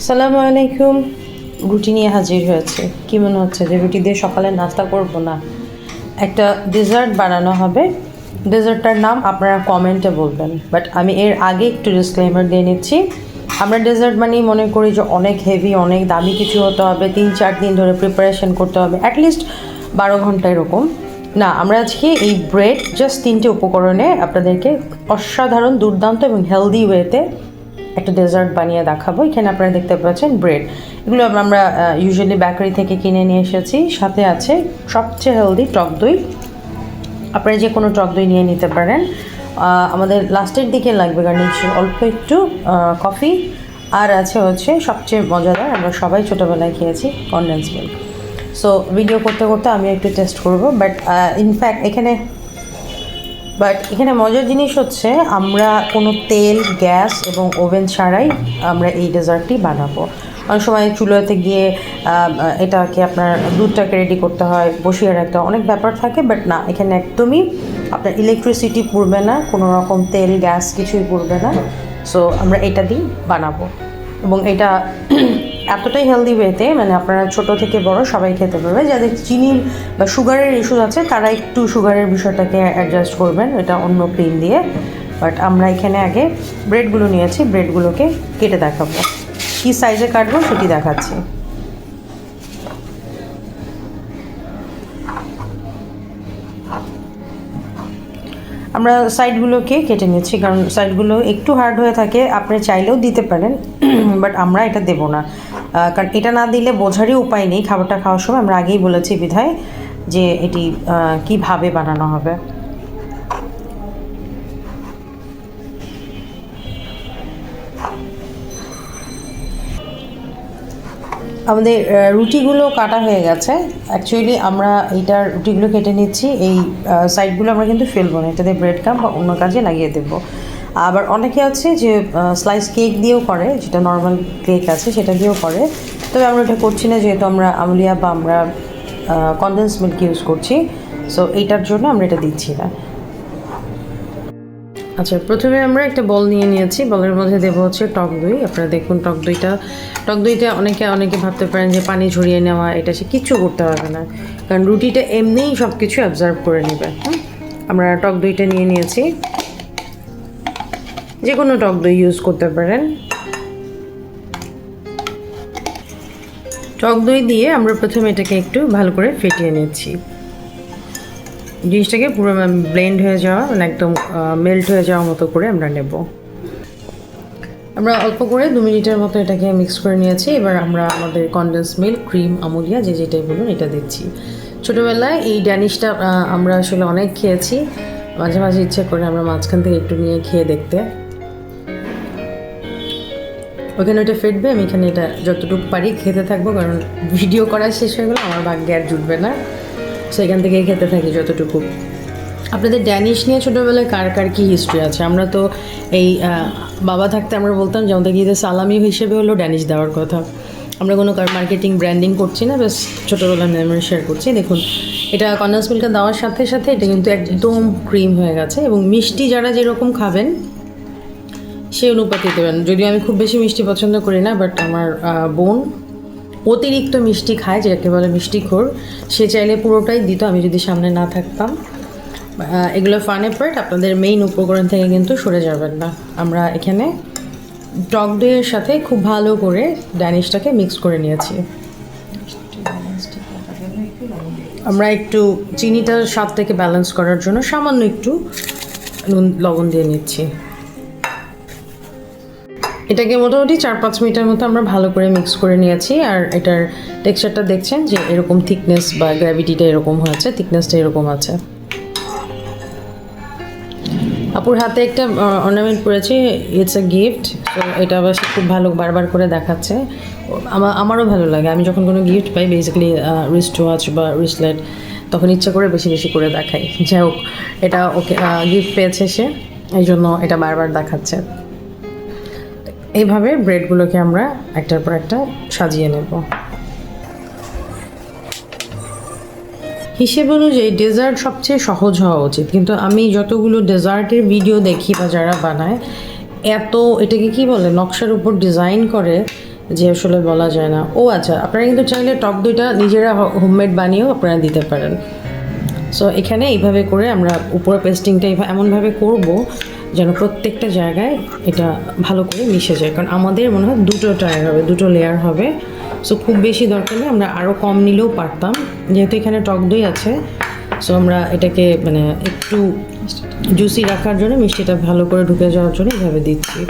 সালামু আলাইকুম। রুটি নিয়ে হাজির হয়েছে। কি মনে হচ্ছে যে রুটি দিয়ে সকালে নাস্তা করব না? একটা ডেজার্ট বানানো হবে। ডেজার্টটার নাম আপনারা কমেন্টে বলবেন। বাট আমি এর আগে একটু ডিসক্লেমার দিয়ে নিচ্ছি। আমরা ডেজার্ট বানিয়ে মনে করি যে অনেক হেভি অনেক দামি কিছু হতে হবে। তিন, চার দিন ধরে প্রিপারেশন করতে হবে। অ্যাটলিস্ট বারো ঘণ্টা এরকম। না, আমরা আজকে এই ব্রেড জাস্ট তিনটে উপকরণে আপনাদেরকে অসাধারণ, দুর্দান্ত এবং হেলদি ওয়েতে একটা ডেজার্ট বানিয়ে দেখাবো। এখানে আপনারা দেখতে পাচ্ছেন ব্রেড এগুলো আমরা ইউজুয়ালি বেকারি থেকে কিনে নিয়ে এসেছি। সাথে আছে সবচেয়ে হেলদি টক দই। আপনারা যে কোনো টক দই নিয়ে নিতে পারেন। আমাদের লাস্টের দিকে লাগবে গার্নিশের অল্প একটু কফি আর আছে হচ্ছে সবচেয়ে মজাদার, আমরা সবাই ছোটোবেলায় খেয়েছি কনডেন্স মিল্ক সো ভিডিও করতে করতে আমি একটু টেস্ট করব। বাট ইনফ্যাক্ট এখানে বাট এখানে মজার জিনিস হচ্ছে আমরা কোনো তেল, গ্যাস এবং ওভেন ছাড়াই আমরা এই ডেজার্টটি বানাবো। অনেক সময় চুলোতে গিয়ে এটাকে আপনার দুধটাকে রেডি করতে হয়, বসিয়ে রাখতে অনেক ব্যাপার থাকে বাট না, এখানে একদমই আপনার ইলেকট্রিসিটি পুড়বে না, কোনো রকম তেল, গ্যাস কিছুই পুড়বে না। সো আমরা এটা দিই বানাবো। এবং এটা এতটাই হেলদি ওয়েতে মানে আপনারা ছোট থেকে বড় সবাই খেতে পারবে যাদের চিনির বা সুগারের ইস্যু আছে, তারা একটু সুগারের বিষয়টাকে অ্যাডজাস্ট করবেন এটা অন্য ক্রিম দিয়ে। বাট আমরা এখানে আগে ব্রেডগুলো নিয়েছি ব্রেডগুলোকে কেটে দেখাবো। কী সাইজে কাটবো সেটি দেখাচ্ছি। আমরা সাইডগুলোকে কেটে নিচ্ছি, কারণ সাইডগুলো একটু হার্ড হয়ে থাকে, আপনি চাইলেও দিতে পারেন বাট আমরা এটা দেব না। কারণ এটা না দিলে বোঝারই উপায় নেই, খাবারটা খাওয়ার সময় আমরা আগেই বলেছি বিধায় যে এটি কীভাবে বানানো হবে। আমাদের রুটিগুলো কাটা হয়ে গেছে। অ্যাকচুয়ালি আমরা এইটার রুটিগুলো কেটে নিচ্ছি। এই সাইডগুলো আমরা কিন্তু ফেলব না। এটাতে ব্রেড কাম বা অন্য কাজে লাগিয়ে দেবো। আবার অনেকে আছে যে স্লাইস কেক দিয়েও করে, যেটা নর্মাল কেক আছে, সেটা দিয়েও করে। তবে আমরা এটা করছি না, যেহেতু আমরা আমলিয়া বা আমরা কনডেন্স মিল্ক ইউজ করছি। সো এইটার জন্য আমরা এটা দিচ্ছি না। আচ্ছা প্রথমে আমরা একটা বল নিয়ে নিয়েছি। বলের মধ্যে দেবো হচ্ছে টক দই। আপনারা দেখুন টক দইটা টক দইটা অনেকে অনেকে ভাবতে পারেন যে পানি ঝরিয়ে নেওয়া, এটা সে কিচ্ছু করতে হবে না। কারণ রুটিটা এমনিই সব কিছু অবজার্ভ করে নেবে। হুম? আমরা টক দইটা নিয়ে নিয়েছি। যে কোনো টক দই ইউজ করতে পারেন। টক দই দিয়ে আমরা প্রথমে এটাকে একটু ভালো করে ফেটিয়ে নিচ্ছি। জিনিসটাকে পুরো ব্লেন্ড হয়ে যাওয়া মানে একদম মেল্ট হয়ে যাওয়ার মতো করে আমরা নেব। আমরা অল্প করে দু মিনিটের মতো এটাকে মিক্স করে নিয়েছি। এবার আমরা আমাদের কনডেন্স মিল্ক ক্রিম আমুলিয়া, যে যেটাই বলুন এটা দিচ্ছি। ছোটোবেলায় এই ড্যানিশটা আমরা আসলে অনেক খেয়েছি। মাঝে মাঝে ইচ্ছে করে আমরা মাঝখান থেকে একটু নিয়ে খেয়ে দেখতে। ওখানে ওটা ফেটবে, আমি এখানে এটা যতটুকু পারি খেতে থাকব, কারণ ভিডিও করা শেষ হয়ে গেলে আমার ভাগ্যে আর জুটবে না। সেখান থেকেই খেতে থাকি যতটুকু। আপনাদের ড্যানিশ নিয়ে ছোটোবেলায় কার কার কী হিস্ট্রি আছে? আমরা তো এই বাবা থাকতে আমরা বলতাম যে আমাদের গিয়ে সালামি হিসেবে হলো ড্যানিশ দেওয়ার কথা। আমরা কোনো মার্কেটিং ব্র্যান্ডিং করছি না বেশ ছোটোবেলায় মেমোরি শেয়ার করছি। দেখুন, এটা মিল্কটা দেওয়ার সাথে সাথে এটা কিন্তু একদম ক্রিম হয়ে গেছে এবং মিষ্টি যারা যেরকম খাবেন, সেই অনুপাতে দেবেন। যদিও আমি খুব বেশি মিষ্টি পছন্দ করি না বাট আমার বোন অতিরিক্ত মিষ্টি খায়, যেটাকে বলে মিষ্টি খোর। সে চাইলে পুরোটাই দিত, আমি যদি সামনে না থাকতাম। এগুলো ফানে পার্ট আপনাদের মেইন উপকরণ থেকে কিন্তু সরে যাবেন না। আমরা এখানে টক দইয়ের সাথে খুব ভালো করে ড্যানিশটাকে মিক্স করে নিয়েছি। আমরা একটু চিনিটার থেকে ব্যালেন্স করার জন্য সামান্য একটু নুন, লবণ দিয়ে নিচ্ছি। এটাকে মোটামুটি চার পাঁচ মিনিটের মতো আমরা ভালো করে মিক্স করে নিয়েছি, আর এটার টেক্সচারটা দেখছেন যে এরকম থিকনেস বা গ্র্যাভিটিটা এরকম হয়েছে থিকনেসটা এরকম আছে। আপুর হাতে একটা অর্নামেন্ট পড়েছে ইটস এ গিফট তো এটা আবার খুব ভালো বারবার করে দেখাচ্ছে। আমার আমারও ভালো লাগে, আমি যখন কোনো গিফট পাই বেসিক্যালি রিস্ট ওয়াচ বা রিসলেট তখন ইচ্ছা করে বেশি বেশি করে দেখাই। যাই হোক, এটা ওকে গিফট পেয়েছে সে এই জন্য এটা বারবার দেখাচ্ছে। এইভাবে ব্রেডগুলোকে আমরা একটার পর একটা সাজিয়ে নেব। হিসেব অনুযায়ী ডেজার্ট সবচেয়ে সহজ হওয়া উচিত, কিন্তু আমি যতগুলো ডেজার্টের ভিডিও দেখি বা যারা বানায়, এত এটাকে কি বলে, নকশার উপর ডিজাইন করে যে আসলে বলা যায় না। ও আচ্ছা আপনারা কিন্তু চাইলে টক দইটা নিজেরা হোমমেড বানিয়েও আপনারা দিতে পারেন। সো এখানে এইভাবে করে আমরা উপরে পেস্টিংটা এমনভাবে করব যেন প্রত্যেকটা জায়গায় এটা ভালো করে মিশে যায়। কারণ আমাদের মনে হয় দুটো টায়ার হবে, দুটো লেয়ার হবে। সো খুব বেশি দরকার নেই, আমরা আরও কম নিলেও পারতাম। যেহেতু এখানে টক দই আছে সো আমরা এটাকে মানে একটু জুসি রাখার জন্য, মিষ্টিটা ভালো করে ঢুকে যাওয়ার জন্য এইভাবে দিচ্ছি।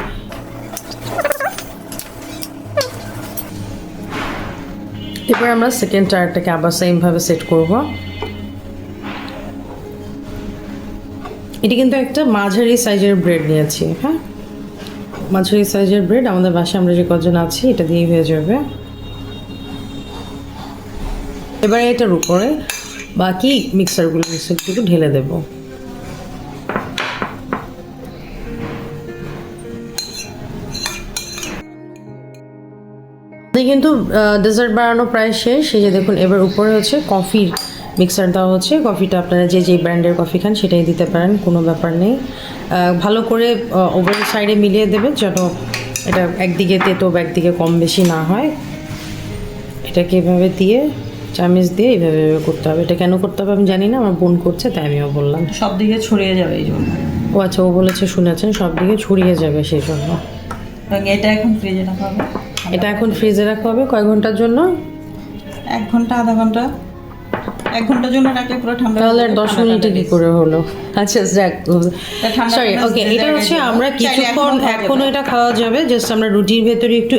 এবার আমরা সেকেন্ড টায়ারটাকে আবার সেমভাবে সেট করব। এটি কিন্তু একটা মাঝারি সাইজের ব্রেড নিয়েছি হ্যাঁ? মাঝারি সাইজের ব্রেড, আমাদের বাসায় আমরা যে কজন আছি, এটা দিয়েই হয়ে যাবে। এবারে এটার উপরে বাকি মিক্সারগুলো মিক্সারগুলো ঢেলে দেবো। কিন্তু ডেজার্ট বানানো প্রায় শেষ। সেই যে দেখুন, এবার উপরে হচ্ছে কফির মিক্সার দেওয়া হচ্ছে কফিটা আপনারা যে যে ব্র্যান্ডের কফি খান সেটাই দিতে পারেন কোনো ব্যাপার নেই। ভালো করে ওভার সাইডে মিলিয়ে দেবেন যেন এটা একদিকে তেতো বা একদিকে কম বেশি না হয়। এটাকে এভাবে দিয়ে চামিচ দিয়ে এইভাবে এভাবে করতে হবে। এটা কেন করতে হবে আমি জানি না আমার বোন করছে তাই আমিও বললাম। সব দিকে ছড়িয়ে যাবে এই জন্য। ও আচ্ছা ও বলেছে শুনেছেন সব দিকে ছড়িয়ে যাবে সেই জন্য। এটা এখন ফ্রিজে রাখা হবে? এটা এখন ফ্রিজে রাখা হবে কয় ঘণ্টার জন্য? এক ঘণ্টা আধা ঘণ্টা। এক ঘণ্টার জন্য রাখলে পুরো ঠান্ডা তাহলে হয়ে আর যাবে, দশ ঠান্ডা মিনিটে কি করে হলো? আচ্ছা যাক সরি ওকে এটা হচ্ছে আমরা কিছুক্ষণ এখনও। এটা খাওয়া যাবে জাস্ট আমরা রুটির ভেতরে একটু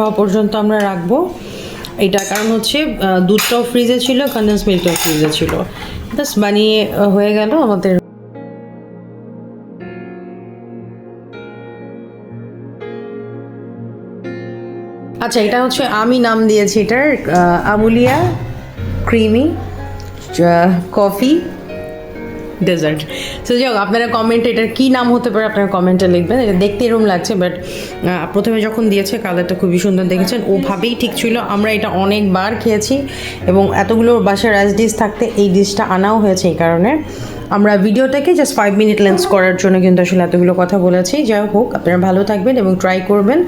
হওয়া পর্যন্ত আমরা রাখব। এটা কারণ হচ্ছে দুধটাও ফ্রিজে ছিল কন্ডেন্স মিল্কটাও ফ্রিজে ছিল। বাস বানিয়ে হয়ে গেল আমাদের। আচ্ছা এটা হচ্ছে আমি নাম দিয়েছি এটার Amulya creamy. Coffee dessert so যাই হোক, আপনারা কমেন্টে এটার কী নাম হতে পারে আপনারা কমেন্টে লিখবেন। এটা দেখতে এরম লাগছে বাট প্রথমে যখন দিয়েছে কালারটা খুবই সুন্দর দেখেছেন। ওভাবেই ঠিক ছিল, আমরা এটা অনেকবার খেয়েছি এবং এতগুলো বাসার রাইস ডিশ থাকতে এই ডিশটা আনাও হয়েছে এই কারণে। আমরা ভিডিওটাকে জাস্ট ফাইভ মিনিট লেন্স করার জন্য কিন্তু আসলে এতগুলো কথা বলেছি। যাই হোক আপনারা ভালো থাকবেন এবং ট্রাই করবেন।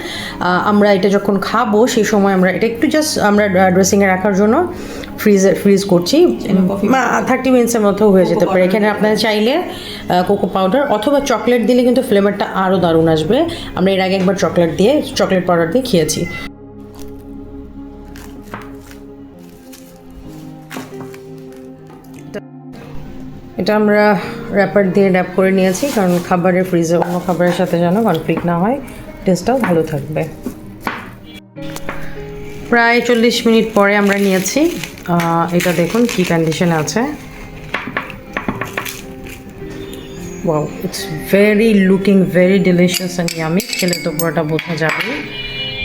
আমরা এটা যখন খাব সেই সময় আমরা এটা একটু জাস্ট আমরা ড্রেসিংয়ে রাখার জন্য ফ্রিজে ফ্রিজ করছি। থার্টি মিনিটসের মধ্যেও হয়ে যেতে পারে। এখানে আপনারা চাইলে কোকো পাউডার অথবা চকলেট দিলে কিন্তু ফ্লেভারটা আরও দারুণ আসবে। আমরা এর আগে একবার চকলেট দিয়ে চকলেট পাউডার দিয়ে খেয়েছি। এটা আমরা র্যাপার দিয়ে র্যাপ করে নিয়েছি, কারণ খাবারের ফ্রিজে অন্য খাবারের সাথে যেন কনফ্লিক্ট না হয় টেস্টটাও ভালো থাকবে। প্রায় চল্লিশ মিনিট পরে আমরা নিয়েছি। এটা দেখুন কি কন্ডিশনে আছে। Wow it's very looking very delicious and yummy খেলে তো পুরোটা বোঝা যাবে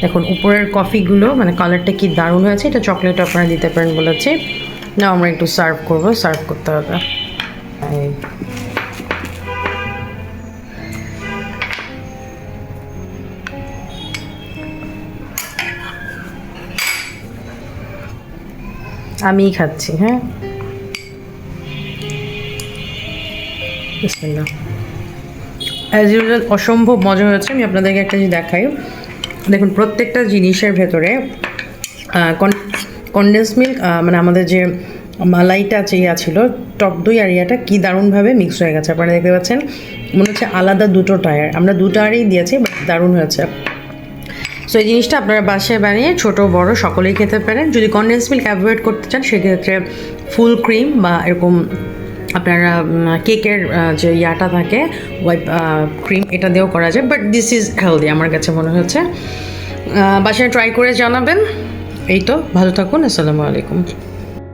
দেখুন, উপরের কফিগুলো মানে কালারটা কি দারুণ হয়েছে, এটা চকলেট আপনারা দিতে পারেন বলেছি। না আমরা একটু সার্ভ করব সার্ভ করতে হবে। আমিই খাচ্ছি হ্যাঁ? অ্যাজ ইউজুয়াল অসম্ভব মজা হয়েছে, আমি আপনাদেরকে একটা জিনিস দেখাই। দেখুন, প্রত্যেকটা জিনিসের ভেতরে কন্ডেন্স মিল্ক মানে আমাদের যে মালাইটা যে ইয়া ছিল টক দই আর ইয়াটা কী দারুণভাবে মিক্স হয়ে গেছে। আপনারা দেখতে পাচ্ছেন, মনে হচ্ছে আলাদা দুটো টায়ার আমরা দুটো টায়ারই দিয়েছি বাট দারুণ হয়েছে। সো এই জিনিসটা আপনারা বাসায় বানিয়ে ছোটো, বড় সকলেই খেতে পারেন। যদি কন্ডেন্স মিল্ক অ্যাভয়েড করতে চান, সেক্ষেত্রে ফুল ক্রিম বা এরকম আপনারা কেকের যে ইয়াটা থাকে ওয়াইপ ক্রিম এটা দিয়েও করা যায়। বাট দিস ইজ হেলদি আমার কাছে মনে হচ্ছে। বাসায় ট্রাই করে জানাবেন। এই তো, ভালো থাকুন, আসসালামু আলাইকুম।